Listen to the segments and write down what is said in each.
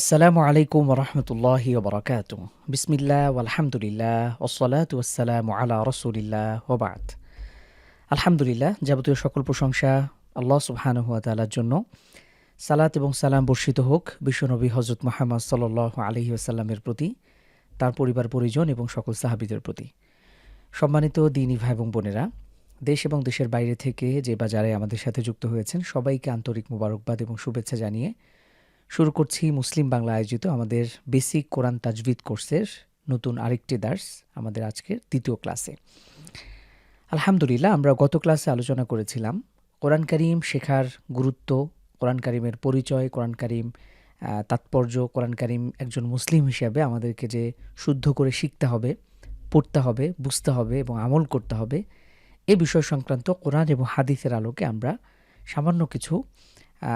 আসসালামু আলাইকুম ওরহমতুল্লাহি ওবরাকাত বিসমিল্লাহ আলহামদুলিল্লাহ ওসলাত ওয়াসালাম আলা রসুলিল্লাহ ওবাদ আলহামদুলিল্লাহ, যাবতীয় সকল প্রশংসা আল্লাহ সুবহান হুয়া তালার জন্য। সালাত এবং সালাম বর্ষিত হোক বিশ্বনবী হজরত মোহাম্মদ সাল আলহি আসাল্লামের প্রতি, তার পরিবার, পরিজন এবং সকল সাহাবিদের প্রতি। সম্মানিত দিনী ভাই এবং বোনেরা, দেশ এবং দেশের বাইরে থেকে যে বাজারে আমাদের সাথে যুক্ত হয়েছেন, সবাইকে আন্তরিক মোবারকবাদ এবং শুভেচ্ছা জানিয়ে শুরু করছি মুসলিম বাংলা আয়োজিত আমাদের বেসিক কোরআন তাজবিদ কোর্সের নতুন আরেকটি দার্স আমাদের আজকের দ্বিতীয় ক্লাসে। আলহামদুলিল্লাহ, আমরা গত ক্লাসে আলোচনা করেছিলাম কোরআন করিম শেখার গুরুত্ব, কোরআন করিমের পরিচয়, কোরআন করিম তাৎপর্য, কোরআন করিম একজন মুসলিম হিসাবে আমাদেরকে যে শুদ্ধ করে শিখতে হবে, পড়তে হবে, বুঝতে হবে এবং আমল করতে হবে, এ বিষয় সংক্রান্ত কোরআন এবং হাদিসের আলোকে আমরা সামান্য কিছু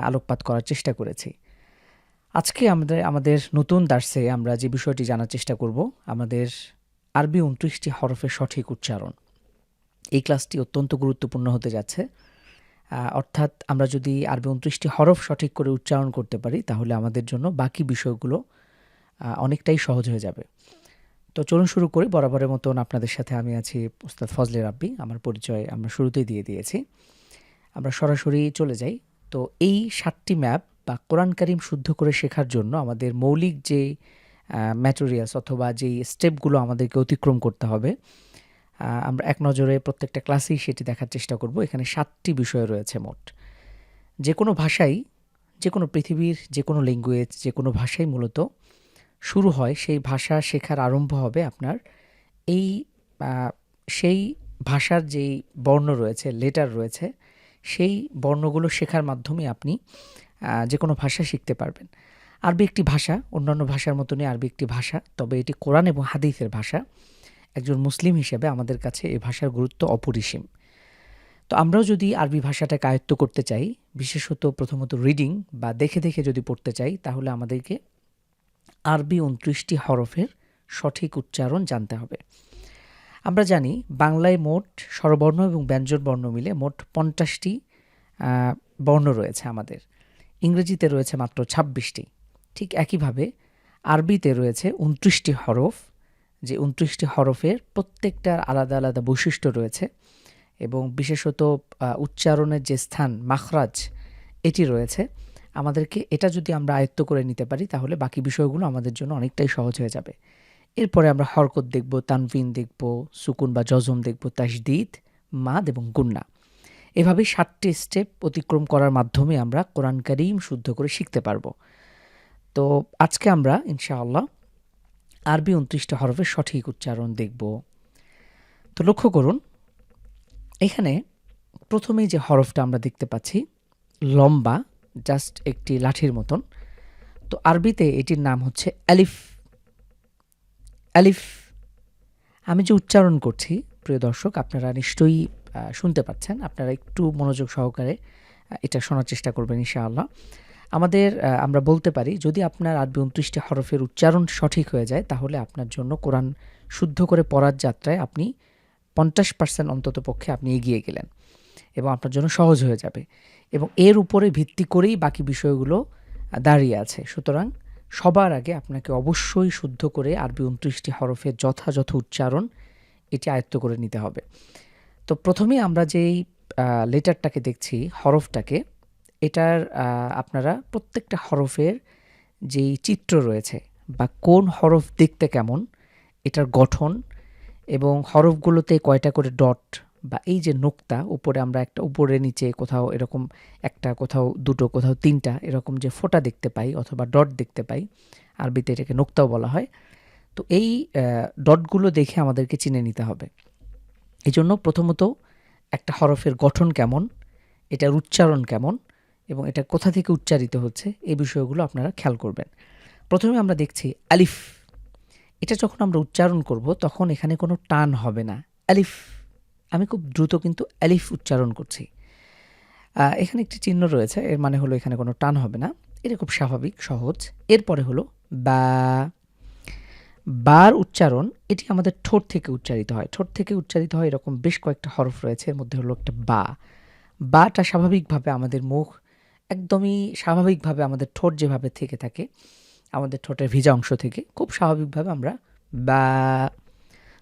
আলোকপাত করার চেষ্টা করেছি। আজকে আমাদের আমাদের নতুন দার্সে আমরা যে বিষয়টি জানার চেষ্টা করব, আমাদের আরবি উনত্রিশটি হরফের সঠিক উচ্চারণ। এই ক্লাসটি অত্যন্ত গুরুত্বপূর্ণ হতে যাচ্ছে। অর্থাৎ আমরা যদি আরবি উনত্রিশটি হরফ সঠিক করে উচ্চারণ করতে পারি, তাহলে আমাদের জন্য বাকি বিষয়গুলো অনেকটাই সহজ হয়ে যাবে। তো চলুন শুরু করি। বরাবরের মতন আপনাদের সাথে আমি আছি উস্তাদ ফজলে রাব্বি। আমার পরিচয় আমরা শুরুতেই দিয়ে দিয়েছি। আমরা সরাসরি চলে যাই। তো এই সাতটি ম্যাপ বা কোরআন কারিম শুদ্ধ করে শেখার জন্য আমাদের মৌলিক যে ম্যাটেরিয়ালস অথবা যেই স্টেপগুলো আমাদেরকে অতিক্রম করতে হবে আমরা এক নজরে প্রত্যেকটা ক্লাসেই সেটি দেখার চেষ্টা করব। এখানে সাতটি বিষয় রয়েছে মোট। যে কোনো ভাষাই, যে কোনো পৃথিবীর যে কোনো ল্যাঙ্গুয়েজ যে কোনো ভাষাই মূলত শুরু হয়, সেই ভাষা শেখার আরম্ভ হবে আপনার এই সেই ভাষার যেই বর্ণ রয়েছে লেটার রয়েছে, সেই বর্ণগুলো শেখার মাধ্যমে আপনি যে কোনো ভাষা শিখতে পারবেন। আরবি একটি ভাষা, অন্যান্য ভাষার মতনই আরবি একটি ভাষা, তবে এটি কোরআন এবং হাদিসের ভাষা। একজন মুসলিম হিসেবে আমাদের কাছে এই ভাষার গুরুত্ব অপরিসীম। তো আমরাও যদি আরবি ভাষাটাকে আয়ত্ত করতে চাই, বিশেষত প্রথমত রিডিং বা দেখে দেখে যদি পড়তে চাই, তাহলে আমাদেরকে আরবি উনত্রিশটি হরফের সঠিক উচ্চারণ জানতে হবে। আমরা জানি বাংলায় মোট স্বরবর্ণ এবং ব্যঞ্জন বর্ণ মিলে মোট পঞ্চাশটি বর্ণ রয়েছে আমাদের। ইংরেজিতে রয়েছে মাত্র ছাব্বিশটি। ঠিক একইভাবে আরবিতে রয়েছে উনত্রিশটি হরফ, যে উনত্রিশটি হরফের প্রত্যেকটার আলাদা আলাদা বৈশিষ্ট্য রয়েছে এবং বিশেষত উচ্চারণের যে স্থান, মাখরাজ, এটি রয়েছে। আমাদেরকে এটা যদি আমরা আয়ত্ত করে নিতে পারি, তাহলে বাকি বিষয়গুলো আমাদের জন্য অনেকটাই সহজ হয়ে যাবে। এরপরে আমরা হরকত দেখব, তানভিন দেখব, সুকুন বা জজম দেখব, তাসদিদ, মাদ এবং গুন্না। এভাবে সাতটি স্টেপ অতিক্রম করার মাধ্যমে আমরা কোরআন করিম শুদ্ধ করে শিখতে পারব। তো আজকে আমরা, ইনশাআল্লাহ, আরবি উনত্রিশটা হরফের সঠিক উচ্চারণ দেখব। তো লক্ষ্য করুন, এখানে প্রথমেই যে হরফটা আমরা দেখতে পাচ্ছি, লম্বা জাস্ট একটি লাঠির মতন। তো আরবিতে এটির নাম হচ্ছে অ্যালিফ অ্যালিফ আমি যে উচ্চারণ করছি, প্রিয় দর্শক, আপনারা নিশ্চয়ই শুনতে পাচ্ছেন। আপনারা একটু মনোযোগ সহকারে এটা শোনার চেষ্টা করবেন ইনশাআল্লাহ। আমাদের আমরা বলতে পারি, যদি আপনার আরবি উনত্রিশটি হরফের উচ্চারণ সঠিক হয়ে যায়, তাহলে আপনার জন্য কোরআন শুদ্ধ করে পড়ার যাত্রায় আপনি পঞ্চাশ পার্সেন্ট অন্তত পক্ষে আপনি এগিয়ে গেলেন এবং আপনার জন্য সহজ হয়ে যাবে। এবং এর উপরে ভিত্তি করেই বাকি বিষয়গুলো দাঁড়িয়ে আছে। সুতরাং সবার আগে আপনাকে অবশ্যই শুদ্ধ করে আরবি উনত্রিশটি হরফের যথাযথ উচ্চারণ এটি আয়ত্ত করে নিতে হবে। তো প্রথমেই আমরা যেই লেটারটাকে দেখছি, হরফটাকে, এটার আপনারা প্রত্যেকটা হরফের যেই চিত্র রয়েছে বা কোন হরফ দেখতে কেমন, এটার গঠন এবং হরফগুলোতে কয়টা করে ডট বা এই যে নোক্তা, উপরে আমরা একটা উপরে নিচে কোথাও এরকম একটা, কোথাও দুটো, কোথাও তিনটা এরকম যে ফোঁটা দেখতে পাই অথবা ডট দেখতে পাই, আরবিতে এটাকে নোক্তাও বলা হয়। তো এই ডটগুলো দেখে আমাদেরকে চিনে নিতে হবে। এই জন্য প্রথমত একটা হরফের গঠন কেমন, এটার উচ্চারণ কেমন এবং এটা কোথা থেকে উচ্চারিত হচ্ছে, এই বিষয়গুলো আপনারা খেয়াল করবেন। প্রথমে আমরা দেখছি আলিফ। এটা যখন আমরা উচ্চারণ করব তখন এখানে কোনো টান হবে না। আলিফ। আমি খুব দ্রুত কিন্তু আলিফ উচ্চারণ করছি। এখানে একটি চিহ্ন রয়েছে, এর মানে হলো এখানে কোনো টান হবে না। এটা খুব স্বাভাবিক, সহজ। এরপরে হলো বা। বার উচ্চারণ, এটি আমাদের ঠোঁট থেকে উচ্চারিত হয়। ঠোঁট থেকে উচ্চারিত হয় এরকম বেশ কয়েকটা হরফ রয়েছে, এর মধ্যে হলো একটা বা। বাটা স্বাভাবিকভাবে আমাদের মুখ, একদমই স্বাভাবিকভাবে আমাদের ঠোঁট যেভাবে থেকে থাকে, আমাদের ঠোঁটের ভিজা অংশ থেকে, খুব স্বাভাবিকভাবে আমরা বা।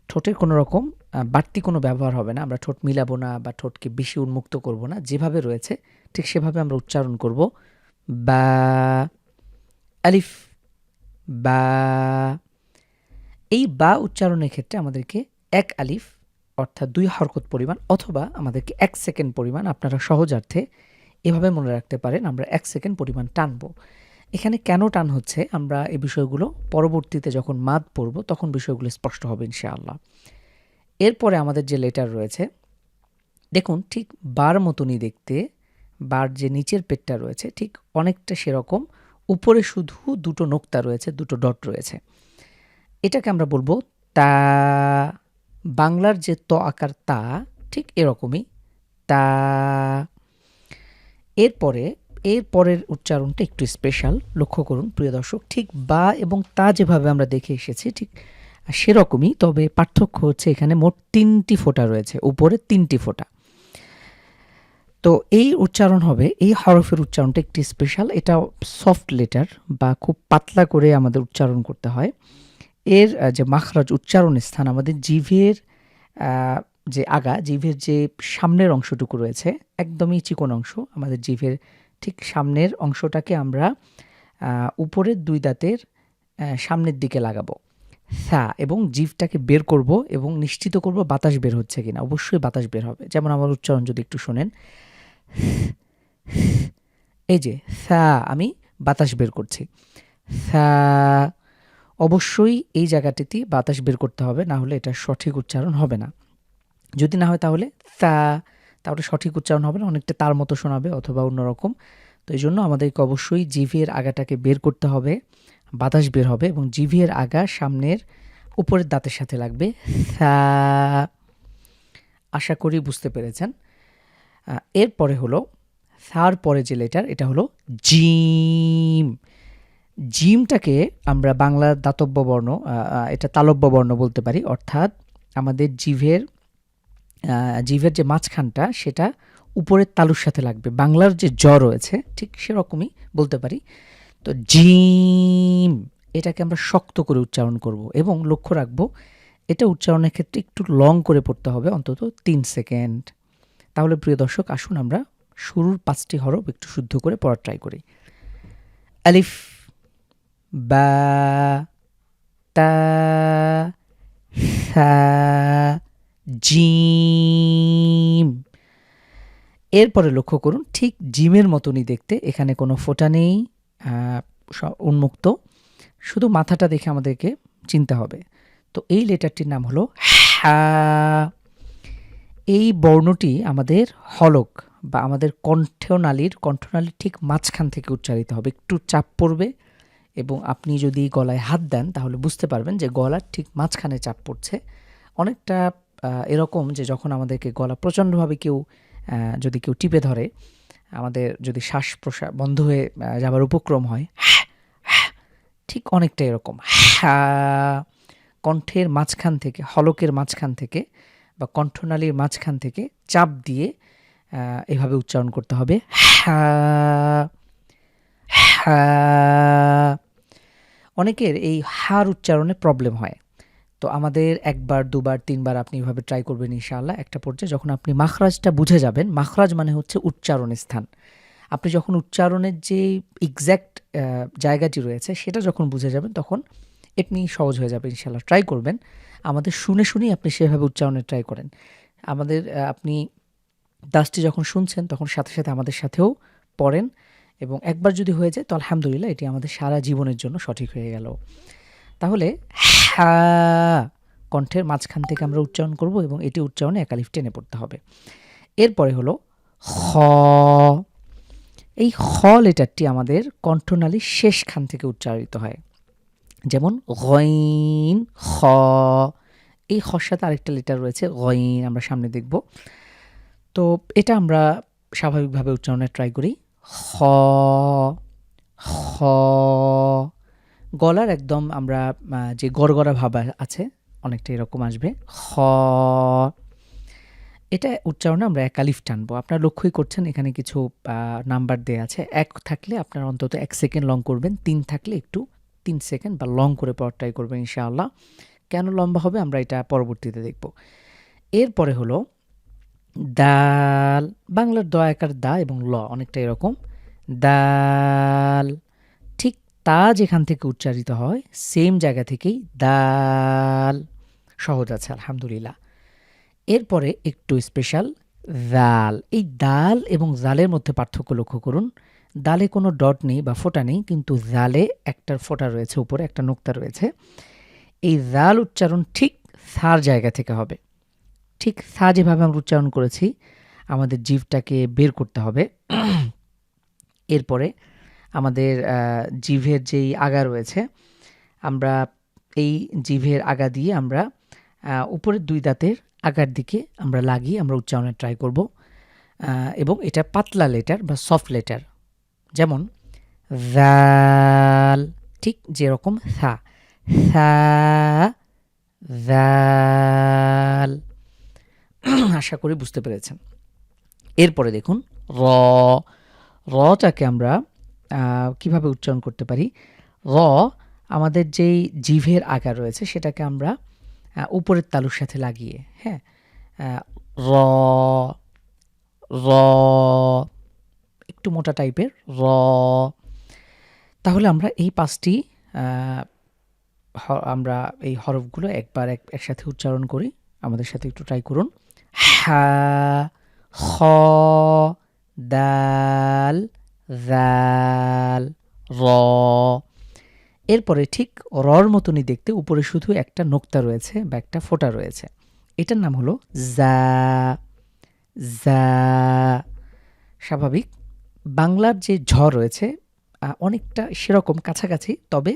ঠোঁটের কোনো রকম বাড়তি কোনো ব্যবহার হবে না, আমরা ঠোঁট মিলাবো না বা ঠোঁটকে বেশি উন্মুক্ত করব না, যেভাবে রয়েছে, ঠিক সেভাবে আমরা উচ্চারণ করব। বা, আলিফ, বা। এই বা উচ্চারণের ক্ষেত্রে আমাদেরকে এক আলিফ, অর্থাৎ দুই হরকত পরিমাণ অথবা আমাদেরকে এক সেকেন্ড পরিমাণ আপনারা সহজার্থে এভাবে মনে রাখতে পারেন, আমরা এক সেকেন্ড পরিমাণ টানবো। এখানে কেন টান হচ্ছে? আমরা এই বিষয়গুলো পরবর্তীতে যখন মাদ পড়ব, তখন বিষয়গুলো স্পষ্ট হবে ইনশাআল্লাহ। এরপরে আমাদের যে লেটার রয়েছে, দেখুন, ঠিক বার মতনই দেখতে, বার যে নিচের পেটটা রয়েছে, ঠিক অনেকটা সেরকম, উপরে শুধু দুটো নোক্তা রয়েছে, দুটো ডট রয়েছে। এটাকে আমরা বলব তা, বাংলার যে ত আকার তা, ঠিক এরকমই। তা, এরপরে এর পরের উচ্চারণটা একটু স্পেশাল লক্ষ্য করুন প্রিয় দর্শক, ঠিক বা এবং তা যেভাবে আমরা দেখে এসেছি, ঠিক সেরকমই, তবে পার্থক্য হচ্ছে এখানে মোট তিনটি ফোঁটা রয়েছে, উপরে তিনটি ফোঁটা। তো এই উচ্চারণ হবে, এই হরফের উচ্চারণটা একটি স্পেশাল এটা সফট লেটার বা খুব পাতলা করে আমাদের উচ্চারণ করতে হয়। এর যে মাখরাজ উচ্চারণ স্থান আমাদের জিভের যে আগা, জিভের যে সামনের অংশটুকু রয়েছে, একদমই চিকন অংশ, আমাদের জিভের ঠিক সামনের অংশটাকে আমরা উপরের দুই দাঁতের সামনের দিকে লাগাবো। সা এবং জিভটাকে বের করব এবং নিশ্চিত করব বাতাস বের হচ্ছে কিনা। অবশ্যই বাতাস বের হবে। যেমন আমার উচ্চারণ যদি একটু শোনেন। এই যে সা আমি বাতাস বের করছি। সা অবশ্যই এই জায়গাটিতে বাতাস বের করতে হবে, না হলে এটা সঠিক উচ্চারণ হবে না। যদি না হয় তাহলে তা, তাহলে সঠিক উচ্চারণ হবে না, অনেকটা তার মতো শোনাবে অথবা অন্যরকম। তো এই জন্য আমাদেরকে অবশ্যই জিভের আগাটাকে বের করতে হবে, বাতাস বের হবে এবং জিভের আগা সামনের উপরের দাঁতের সাথে লাগবে। আশা করি বুঝতে পেরেছেন। এরপরে হলো সার পরে যে লেটার এটা হলো জিম। জিমটাকে আমরা বাংলা দাতব্য বর্ণ এটা তালব্য বর্ণ বলতে পারি। অর্থাৎ আমাদের জিভের জিভের যে মাঝখানটা, সেটা উপরের তালুর সাথে লাগবে। বাংলার যে জ রয়েছে, ঠিক সেরকমই বলতে পারি। তো জিম, এটাকে আমরা শক্ত করে উচ্চারণ করব এবং লক্ষ্য রাখব, এটা উচ্চারণের ক্ষেত্রে একটু লং করে পড়তে হবে, অন্তত তিন সেকেন্ড। তাহলে প্রিয় দর্শক, আসুন আমরা শুরুর পাঁচটি হরফ একটু শুদ্ধ করে পড়ার ট্রাই করি। আলিফ বা, তা জিম। এরপরে লক্ষ্য করুন, ঠিক জিমের মতনই দেখতে, এখানে কোনো ফোঁটা নেই উন্মুক্ত। শুধু মাথাটা দেখে আমাদেরকে চিনতে হবে। তো এই লেটারটির নাম হলো হা। এই বর্ণটি আমাদের হলক বা আমাদের কণ্ঠনালীর কণ্ঠনালীর ঠিক মাঝখান থেকে উচ্চারিত হবে। একটু চাপ পড়বে। এবং আপনি যদি গলায় হাত দেন, তাহলে বুঝতে পারবেন যে গলার ঠিক মাঝখানে চাপ পড়ছে। অনেকটা এরকম যে যখন আমাদেরকে গলা প্রচণ্ডভাবে কেউ যদি কেউ টিপে ধরে, আমাদের যদি শ্বাস প্রশ্বাস বন্ধ হয়ে যাবার উপক্রম হয় ঠিক অনেকটা এরকম হ্যাঁ কণ্ঠের মাঝখান থেকে, হলকের মাঝখান থেকে বা কণ্ঠনালীর মাঝখান থেকে চাপ দিয়ে এভাবে উচ্চারণ করতে হবে হ্যাঁ হ্যাঁ অনেকের এই হার উচ্চারণে প্রবলেম হয়। তো আমাদের একবার, দুবার, তিনবার আপনি এভাবে ট্রাই করবেন ইনশাআল্লাহ। একটা পর্যায়ে যখন আপনি মাখরাজটা বুঝে যাবেন, মাখরাজ মানে হচ্ছে উচ্চারণের স্থান। আপনি যখন উচ্চারণের যে এক্স্যাক্ট জায়গাটি রয়েছে, সেটা যখন বুঝে যাবেন, তখন এমনি সহজ হয়ে যাবে ইনশাআল্লাহ। ট্রাই করবেন। আমাদের শুনে শুনেই আপনি সেভাবে উচ্চারণে ট্রাই করেন। আমাদের আপনি দাসটি যখন শুনছেন, তখন সাথে সাথে আমাদের সাথেও পড়েন। এবং একবার যদি হয়ে যায়, তো আলহামদুলিল্লাহ এটি আমাদের সারা জীবনের জন্য সঠিক হয়ে গেল। তাহলে হ্যাঁ কণ্ঠের মাঝখান থেকে আমরা উচ্চারণ করব এবং এটি উচ্চারণে একালিফ টেনে পড়তে হবে। এরপরে হলো খ এই খ লেটারটি আমাদের কণ্ঠনালীর শেষখান থেকে উচ্চারিত হয়। যেমন, গইন, খ। এই খর সাথে আরেকটা লেটার রয়েছে, গইন, আমরা সামনে দেখব। তো এটা আমরা স্বাভাবিকভাবে উচ্চারণে ট্রাই করি। খ খ, গলার একদম আমরা যে গড়গড়া ভাব আছে, অনেকটা এরকম আসবে। খ, এটা উচ্চারণে আমরা একালিফ টানবো। আপনারা লক্ষ্যই করছেন, এখানে কিছু নাম্বার দেওয়া আছে। এক থাকলে আপনার অন্তত এক সেকেন্ড লং করবেন, তিন থাকলে একটু তিন সেকেন্ড বা লং করে পড়ার ট্রাই করবে ইনশাআল্লাহ। কেন লম্বা হবে? আমরা এটা পরবর্তীতে দেখব। এরপরে হলো দাল বাংলার দ একার দা এবং ল অনেকটা এরকম। দাল ঠিক তা যেখান থেকে উচ্চারিত হয় সেম জায়গা থেকেই দাল সহজ আছে, আলহামদুলিল্লাহ। এরপরে একটু স্পেশাল দাল এই দাল এবং জালের মধ্যে পার্থক্য লক্ষ্য করুন। দালে কোনো ডট নেই বা ফোঁটা নেই, কিন্তু জালে একটার ফোটা রয়েছে, উপরে একটা নোক্তা রয়েছে। এই জাল উচ্চারণ ঠিক সার জায়গা থেকে হবে। ঠিক সা যেভাবে আমরা উচ্চারণ করেছি। আমাদের জিভটাকে বের করতে হবে। এরপরে আমাদের জিভের যেই আগা রয়েছে, আমরা এই জিভের আগা দিয়ে আমরা উপরের দুই দাঁতের আগার দিকে আমরা লাগিয়ে আমরা উচ্চারণের ট্রাই করব। এবং এটা পাতলা লেটার বা সফট লেটার যেমন ঠিক যেরকম সা সা আশা করি বুঝতে পেরেছেন। এরপরে দেখুন, র রটাকে আমরা কীভাবে উচ্চারণ করতে পারি? র, আমাদের যেই জিভের আকার রয়েছে সেটাকে আমরা উপরের তালুর সাথে লাগিয়ে হ্যাঁ? র র, একটু মোটা টাইপের, র। তাহলে আমরা এই পাঁচটি আমরা এই হরফগুলো একবার এক, একসাথে উচ্চারণ করি। আমাদের সাথে একটু ট্রাই করুন। হা খ দাল জাল র এরপরে ঠিক রর মতনই দেখতে উপরে শুধু একটা নোক্তা রয়েছে বা একটা ফোটা রয়েছে। এটার নাম হলো জা জা। স্বাভাবিক। বাংলার যে ঝ রয়েছে অনেকটা সেরকম কাছাকাছি, তবে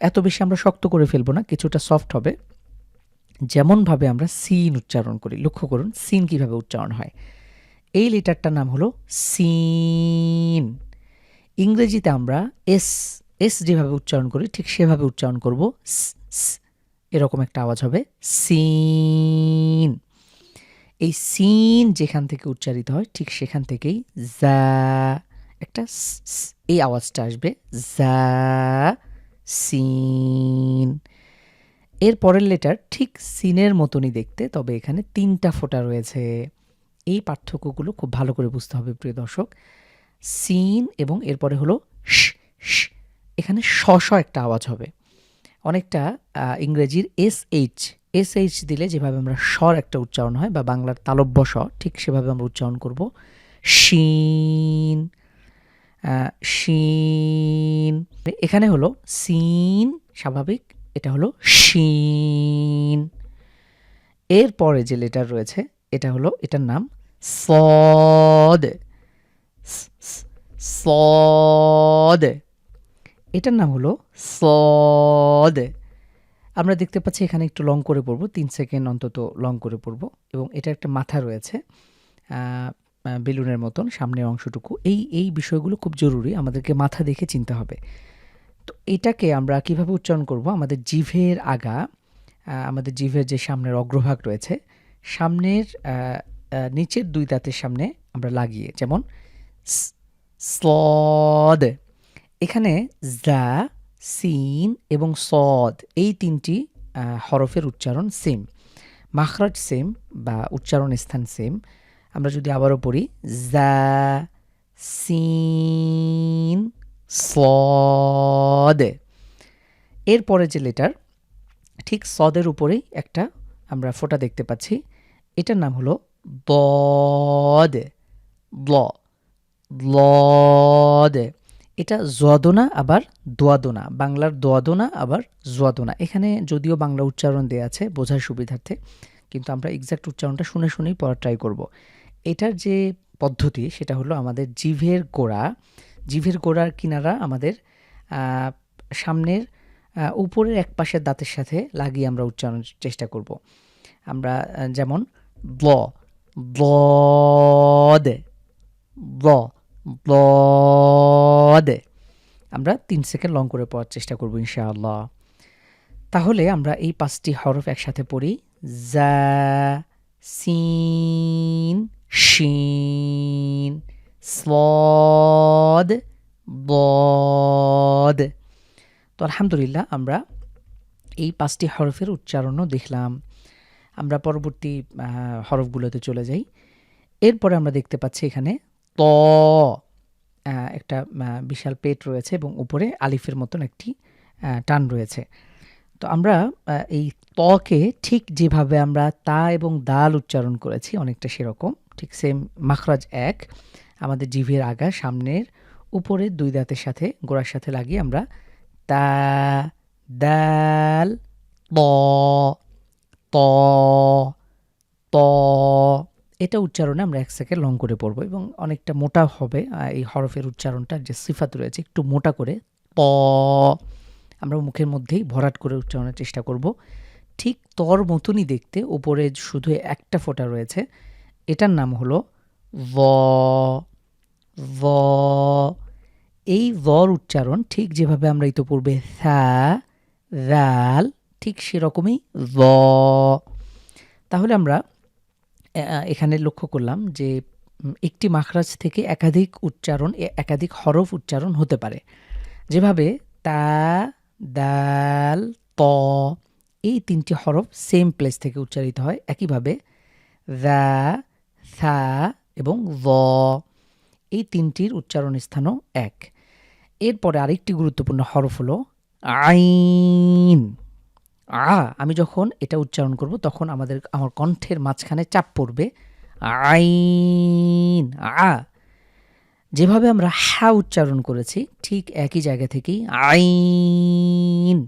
এত বেশি আমরা শক্ত করে ফেলব না, কিছুটা সফট হবে। যেমনভাবে আমরা সিন উচ্চারণ করি, লক্ষ্য করুন সিন কীভাবে উচ্চারণ হয়। এই লেটারটার নাম হলো সিন। ইংরেজিতে আমরা এস এস যেভাবে উচ্চারণ করি ঠিক সেভাবে উচ্চারণ করব এরকম একটা আওয়াজ হবে, সিন। এই সিন যেখান থেকে উচ্চারিত হয় ঠিক সেখান থেকেই যা, একটা এই আওয়াজটা আসবে যা, সিন। এর পরের লেটার ঠিক সিনের মতনই দেখতে, তবে এখানে তিনটা ফোঁটা রয়েছে। এই পার্থক্যগুলো খুব ভালো করে বুঝতে হবে, প্রিয় দর্শক। সিন এবং এরপরে হলো এখানে শ শ একটা আওয়াজ হবে। অনেকটা ইংরেজির এস এইচ এস এইচ দিলে যেভাবে আমরা স্বর একটা উচ্চারণ হয় বা বাংলার তালব্য স ঠিক সেভাবে আমরা উচ্চারণ করব শিন শিন এখানে হলো সিন স্বাভাবিক। এটা হলো শিন। এরপরে যে লেটার রয়েছে, এটা হলো এটার নাম সদ। সদ। এটার নাম হলো সদ। আমরা দেখতে পাচ্ছি এখানে একটু লং করে পড়ব, তিন সেকেন্ড অন্তত লং করে পড়ব, এবং এটা একটা মাথা রয়েছে বেলুনের মতন সামনের অংশটুকু। এই এই বিষয়গুলো খুব জরুরি, আমাদেরকে মাথা দেখে চিনতে হবে। তো এটাকে আমরা কীভাবে উচ্চারণ করব? আমাদের জিভের আগা আমাদের জিভের যে সামনের অগ্রভাগ রয়েছে, সামনের নিচের দুই দাঁতের সামনে আমরা লাগিয়ে, যেমন স্লদ এখানে জা সিন এবং সদ, এই তিনটি হরফের উচ্চারণ সেম মাখরাজ সেম বা উচ্চারণ স্থান সেম আমরা যদি আবারও পড়ি জা সিন সদ। এরপরে যে লেটার ঠিক সদের উপরেই একটা আমরা ফোটা দেখতে পাচ্ছি। এটার নাম হলো ব্ল ব্লদ এটা জোয়াদোনা, আবার দোয়াদোনা। বাংলার দোয়াদোনা, আবার জোয়াদোনা। এখানে যদিও বাংলা উচ্চারণ দেওয়া আছে বোঝার সুবিধার্থে, কিন্তু আমরা এক্স্যাক্ট উচ্চারণটা শুনে শুনেই পড়ার ট্রাই করব। এটার যে পদ্ধতি, সেটা হলো আমাদের জিভের গোড়া জিভের গোড়ার কিনারা আমাদের সামনের উপরের এক পাশের দাঁতের সাথে লাগিয়ে আমরা উচ্চারণের চেষ্টা করব। আমরা যেমন ব্ল ব্লদ ব্ল ব্লদ আমরা তিন সেকেন্ড লং করে পড়ার চেষ্টা করব ইনশাআল্লাহ। তাহলে আমরা এই পাঁচটি হরফ একসাথে পড়ি। জা, সিন, শিন। স্লদ বদ তো আলহামদুলিল্লাহ আমরা এই পাঁচটি হরফের উচ্চারণও দেখলাম। আমরা পরবর্তী হরফগুলোতে চলে যাই। এরপরে আমরা দেখতে পাচ্ছি এখানে ত একটা বিশাল পেট রয়েছে এবং উপরে আলিফের মতন একটি টান রয়েছে। তো আমরা এই তকে ঠিক যেভাবে আমরা তা এবং দাল উচ্চারণ করেছি অনেকটা সেরকম, ঠিক সেম মাখরাজ এক। আমাদের জিভের আগা সামনের উপরের দুই দাঁতের সাথে, গোড়ার সাথে লাগিয়ে আমরা তা, দাল, ত ত ত। এটা উচ্চারণে আমরা এক সেকেন্ড লং করে পড়ব এবং অনেকটা মোটা হবে এই হরফের উচ্চারণটার যে সিফাত রয়েছে একটু মোটা করে ত। আমরা মুখের মধ্যেই ভরাট করে উচ্চারণের চেষ্টা করব। ঠিক তর মতনই দেখতে, উপরে শুধু একটা ফোঁটা রয়েছে। এটার নাম হলো ভ ভ এই ভর উচ্চারণ ঠিক যেভাবে আমরা ইতোপূর্বে থা, রাল, ঠিক সেরকমই ভ তাহলে আমরা এখানে লক্ষ্য করলাম যে একটি মাখরাজ থেকে একাধিক উচ্চারণ একাধিক হরফ উচ্চারণ হতে পারে। যেভাবে তা, দাল, ত, এই তিনটি হরফ সেম প্লেস থেকে উচ্চারিত হয়। একইভাবে দা থা এবং ভ। এই তিনটির উচ্চারণ স্থানও এক। এরপরে আরেকটি গুরুত্বপূর্ণ হরফ হলো আইন। আ, আমি যখন এটা উচ্চারণ করব, তখন আমাদের, আমার কণ্ঠের মাঝখানে চাপ পড়বে। আইন। আ। যেভাবে আমরা হা উচ্চারণ করেছি, ঠিক একই জায়গা থেকেই আইন।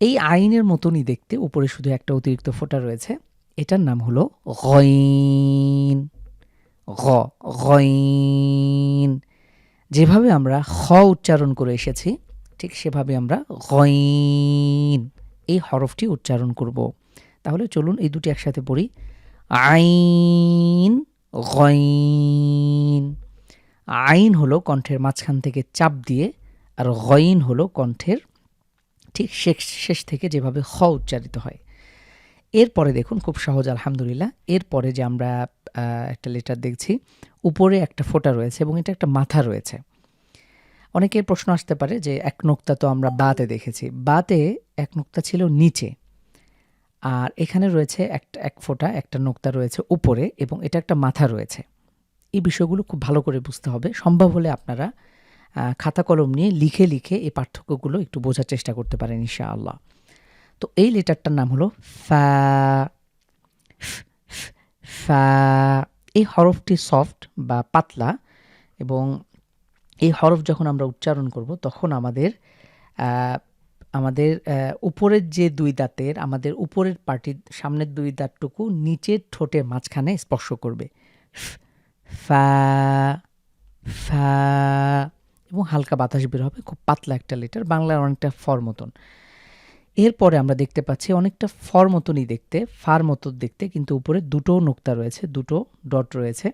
এই আইনের মতনই দেখতে উপরে শুধু একটা অতিরিক্ত ফোঁটা রয়েছে। এটার নাম হলো গইন। গ, গইন। যেভাবে আমরা খ উচ্চারণ করে এসেছি, ঠিক সেভাবে আমরা গইন, এই হরফটি উচ্চারণ করব। তাহলে চলুন এই দুটি একসাথে পড়ি। আইন, গইন। আইন হলো কণ্ঠের মাঝখান থেকে চাপ দিয়ে, আর গইন হলো কণ্ঠের ঠিক শেষ শেষ থেকে যেভাবে খ উচ্চারিত হয়। এরপরে দেখুন, খুব সহজ, আলহামদুলিল্লাহ। এরপরে যে আমরা একটা লেটার দেখছি। উপরে একটা ফোঁটা রয়েছে এবং এটা একটা মাথা রয়েছে। অনেকের প্রশ্ন আসতে পারে যে এক নোক্তা তো আমরা বাতে দেখেছি। বাতে এক নোক্তা ছিল নিচে। আর এখানে রয়েছে একটা এক ফোঁটা, একটা নোক্তা রয়েছে উপরে এবং এটা একটা মাথা রয়েছে। এই বিষয়গুলো খুব ভালো করে বুঝতে হবে। সম্ভব হলে আপনারা খাতা কলম নিয়ে লিখে লিখে এই পার্থক্যগুলো একটু বোঝার চেষ্টা করতে পারেন ইনশাআল্লাহ। তো এই লেটারটার নাম হলো ফা ফ- এই হরফটি সফট বা পাতলা এবং এই হরফ যখন আমরা উচ্চারণ করব, তখন আমাদের আমাদের উপরের যে দুই দাঁতের, আমাদের উপরের পার্টির সামনের দুই দাঁতটুকু নিচের ঠোঁটের মাঝখানে স্পর্শ করবে। ফা ফা এবং হালকা বাতাস বের হবে, খুব পাতলা একটা লেটার বাংলার অনেকটা ফর মতন। এরপরে আমরা দেখতে পাচ্ছি অনেকটা ফর মতনই দেখতে ফার মতো দেখতে কিন্তু উপরে দুটো নোক্তা রয়েছে দুটো ডট রয়েছে।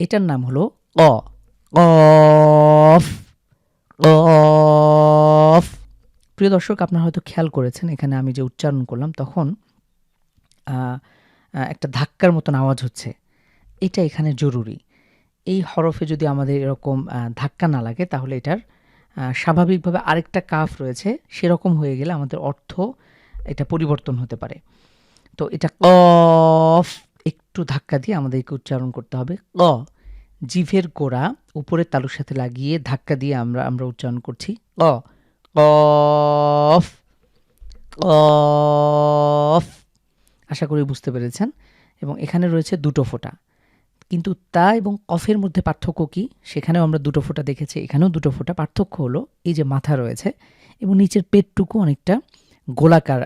এটার নাম হলো অ। অফ। অফ। প্রিয় দর্শক আপনারা হয়তো খেয়াল করেছেন এখানে আমি যে উচ্চারণ করলাম তখন একটা ধাক্কার মতন আওয়াজ হচ্ছে। এটা এখানে জরুরি। এই হরফে যদি আমাদের এরকম ধাক্কা না লাগে তাহলে এটার স্বাভাবিকভাবে আরেকটা কাফ রয়েছে, সেরকম হয়ে গেলে আমাদের অর্থ এটা পরিবর্তন হতে পারে। তো এটা কফ একটু ধাক্কা দিয়ে আমাদেরকে উচ্চারণ করতে হবে। ক জিভের গোড়া উপরের তালুর সাথে লাগিয়ে ধাক্কা দিয়ে আমরা আমরা উচ্চারণ করছি। ক কফ কফ আশা করি বুঝতে পেরেছেন। এবং এখানে রয়েছে দুটো ফোঁটা। কিন্তু তা এবং কফের মধ্যে পার্থক্য কি? সেখানেও আমরা দুটো ফোঁটা দেখেছি, এখানেও দুটো ফোঁটা। পার্থক্য হলো এই যে মাথা রয়েছে এবং নিচের পেটটুকু অনেকটা গোলাকার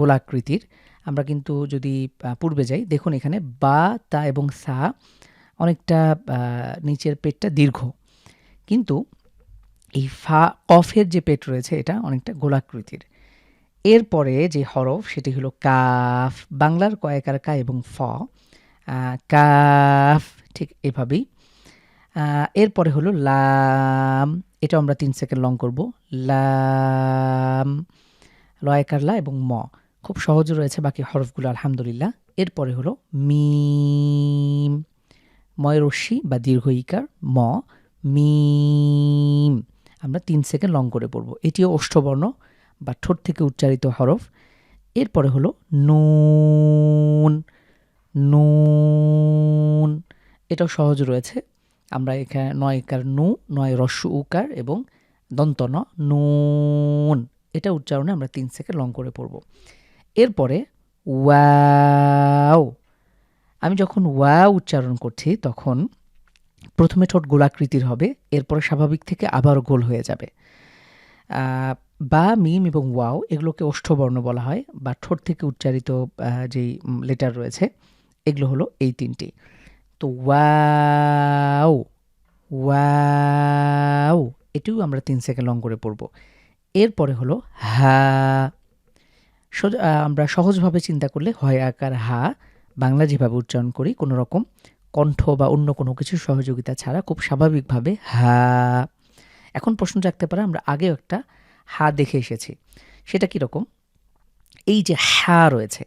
গোলাকৃতির। আমরা কিন্তু যদি পূর্বে যাই, দেখুন এখানে বা, তা এবং সা অনেকটা নিচের পেটটা দীর্ঘ। কিন্তু এই ফা, কফের যে পেট রয়েছে, এটা অনেকটা গোলাকৃতির। এরপরে যে হরফ, সেটি হলো কাফ। বাংলার কয়েকার কা এবং ফ। কাফ, ঠিক এভাবেই। এরপরে হলো লাম এটা আমরা তিন সেকেন্ড লং করব। লাম লয়কার লা এবং ম। খুব সহজ রয়েছে বাকি হরফগুলো, আলহামদুলিল্লাহ। এরপরে হলো মিম, ময় রশ্মি বা দীর্ঘ ইকার, ম, মিম। আমরা তিন সেকেন্ড লং করে পড়ব। এটিও ওষ্ঠবর্ণ বা ঠোঁট থেকে উচ্চারিত হরফ। এরপরে হলো নুন। নুন। এটাও সহজ রয়েছে। আমরা এখানে নয় কার নু, নয় রস্য উকার এবং দন্ত ন, নুন। এটা উচ্চারণে আমরা তিন সেকেন্ড লং করে পড়ব। এরপরে ওয়াও। আমি যখন ওয়া উচ্চারণ করছি, তখন প্রথমে ঠোঁট গোলাকৃতির হবে, এরপরে স্বাভাবিক থেকে আবার গোল হয়ে যাবে। বা, মিম এবং ওয়াও এগুলোকে ওষ্ঠবর্ণ বলা হয় বা ঠোঁট থেকে উচ্চারিত যেই লেটার রয়েছে এগুলো হলো এই তিনটি। তো ওয়াও ওয়াও, এটিও আমরা তিন সেকেন্ড লং করে পড়ব। এরপরে হলো হা সোজা আমরা সহজভাবে চিন্তা করলে হয় আকার হা, বাংলা যেভাবে উচ্চারণ করি, কোনো রকম কণ্ঠ বা অন্য কোনো কিছু সহযোগিতা ছাড়া খুব স্বাভাবিকভাবে হা। এখন প্রশ্ন জাগতে পারে, আমরা আগেও একটা হা দেখে এসেছি। সেটা কীরকম? এই যে হা রয়েছে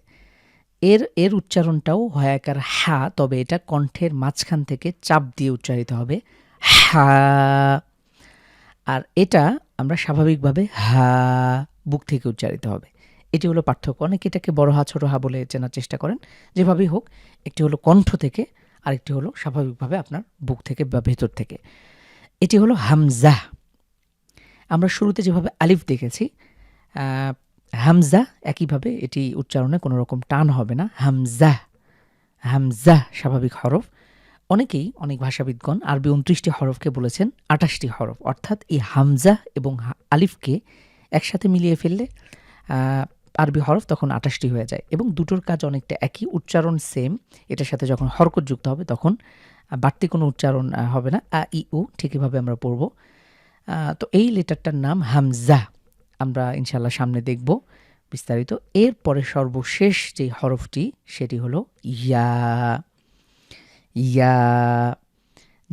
এর এর উচ্চারণটাও হয় আকার হা, তবে এটা কণ্ঠের মাঝখান থেকে চাপ দিয়ে উচ্চারিত হবে হা। আর এটা আমরা স্বাভাবিকভাবে হা বুক থেকে উচ্চারিত হবে। এটি হলো পার্থক্য। অনেকে এটাকে বড় হা, ছোট হা বলে চেনার চেষ্টা করেন। যেভাবেই হোক, একটি হলো কণ্ঠ থেকে, আরেকটি হলো স্বাভাবিকভাবে আপনার বুক থেকে বা ভেতর থেকে। এটি হলো হামজা। আমরা শুরুতে যেভাবে আলিফ দেখেছি হামজা একইভাবে এটি উচ্চারণে কোনো রকম টান হবে না। হামজা হামজা স্বাভাবিক হরফ। অনেকেই অনেক ভাষাবিদগণ আরবি উনত্রিশটি হরফকে বলেছেন, আটাশটি হরফ। অর্থাৎ এই হামজা এবং আলিফকে একসাথে মিলিয়ে ফেললে আরবি হরফ তখন আটাশটি হয়ে যায় এবং দুটোর কাজ অনেকটা একই। উচ্চারণ সেম এটার সাথে যখন হরকত যুক্ত হবে তখন বাড়তি কোনো উচ্চারণ হবে না। আ, ই, উ ঠিক এভাবে আমরা পড়ব। তো এই লেটারটার নাম হামজা। আমরা ইনশাল্লাহ সামনে দেখব বিস্তারিত। এরপরে সর্বশেষ যে হরফটি, সেটি হলো ইয়া। ইয়া,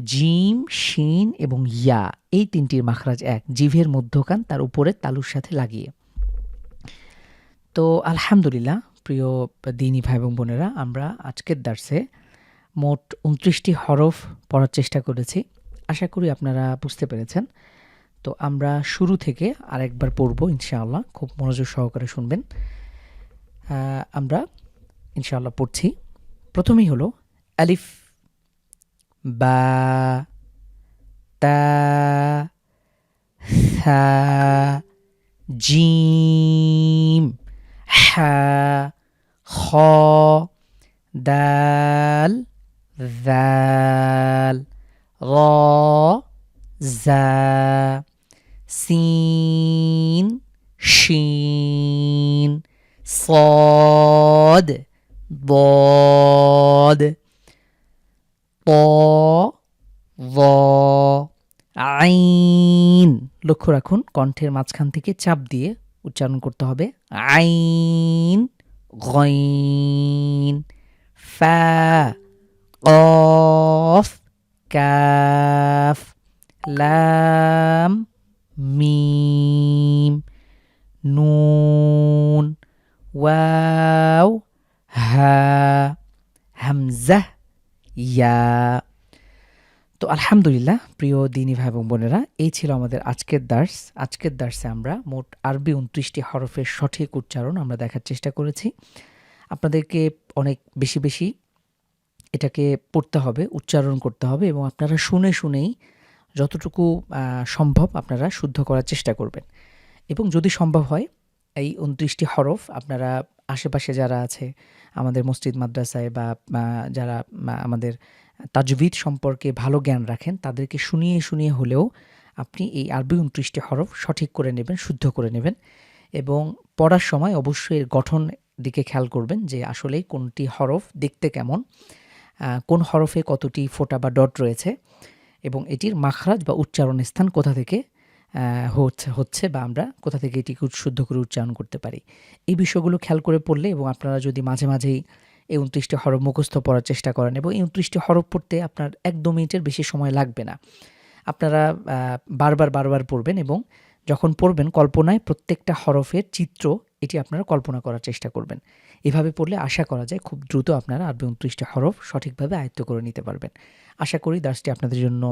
জিম, শিন এবং ইয়া, এই তিনটির মাখরাজ এক, জিভের মধ্যকান, তার উপরে তালুর সাথে লাগিয়ে। তো আলহামদুলিল্লাহ, প্রিয় দিনী ভাই এবং বোনেরা, আমরা আজকের দার্সে মোট উনত্রিশটি হরফ পড়ার চেষ্টা করেছি। আশা করি আপনারা বুঝতে পেরেছেন। তো আমরা শুরু থেকে আরেকবার পড়ব, ইনশাআল্লাহ। খুব মনোযোগ সহকারে শুনবেন। আমরা ইনশাআল্লাহ পড়ছি। প্রথমেই হলো আলিফ, বা, তা জিম, হা দাল দাল র জা سين شين صاد ضاد ط ظ আইন লক্ষ্য রাখুন কণ্ঠের মাঝখান থেকে চাপ দিয়ে উচ্চারণ করতে হবে আইন গইন ফা কফ কাফ লাম মিম নুন ওয়াও হা হামজা ইয়া তো আলহামদুলিল্লাহ, প্রিয় দিনী ভাই এবং বোনেরা, এই ছিল আমাদের আজকের দার্স। আজকের দার্সে আমরা মোট আরবি উনত্রিশটি হরফের সঠিক উচ্চারণ আমরা দেখার চেষ্টা করেছি। আপনাদেরকে অনেক বেশি বেশি এটাকে পড়তে হবে, উচ্চারণ করতে হবে এবং আপনারা শুনে শুনেই যতটুকু সম্ভব আপনারা শুদ্ধ করার চেষ্টা করবেন। এবং যদি সম্ভব হয়, এই উনত্রিশটি হরফ আপনারা আশেপাশে যারা আছে, আমাদের মসজিদ, মাদ্রাসায় বা যারা আমাদের তাজবিদ সম্পর্কে ভালো জ্ঞান রাখেন, তাদেরকে শুনিয়ে শুনিয়ে হলেও আপনি এই আরবি উনত্রিশটি হরফ সঠিক করে নেবেন, শুদ্ধ করে নেবেন এবং পড়ার সময় অবশ্যই এর গঠন দিকে খেয়াল করবেন যে আসলে কোনটি হরফ, দেখতে কেমন কোন হরফে কতটি ফোঁটা বা ডট রয়েছে। এবং এটির মাখরাজ বা উচ্চারণের স্থান কোথা থেকে হচ্ছে হচ্ছে বা আমরা কোথা থেকে এটিকে শুদ্ধ করে উচ্চারণ করতে পারি। এই বিষয়গুলো খেয়াল করে পড়লে এবং আপনারা যদি মাঝে মাঝেই এই উনত্রিশটি হরফ মুখস্থ পড়ার চেষ্টা করেন এবং এই উনত্রিশটি হরফ পড়তে আপনার এক দু মিনিটের বেশি সময় লাগবে না। আপনারা বারবার বারবার পড়বেন এবং যখন পড়বেন কল্পনায় প্রত্যেকটা হরফের চিত্র এটি আপনারা কল্পনা করার চেষ্টা করবেন। এভাবে পড়লে আশা করা যায় খুব দ্রুত আপনারা আরবি উনত্রিশটি হরফ সঠিকভাবে আয়ত্ত করে নিতে পারবেন। আশা করি দাসটি আপনাদের জন্য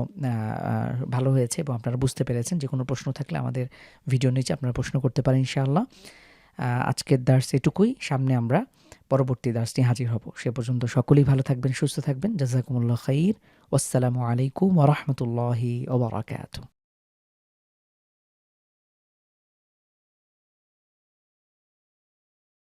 ভালো হয়েছে এবং আপনারা বুঝতে পেরেছেন যে কোনো প্রশ্ন থাকলে আমাদের ভিডিওর নিচে আপনারা প্রশ্ন করতে পারেন ইনশাআল্লাহ। আজকের দার্স এটুকুই। সামনে আমরা পরবর্তী দার্স হাজির হব। সে পর্যন্ত সকলেই ভালো থাকবেন, সুস্থ থাকবেন। জাজাকুমুল্লাহ খাইর। আসসালামু আলাইকুম ওরহমতুল্লাহি ওবরাকাতুহ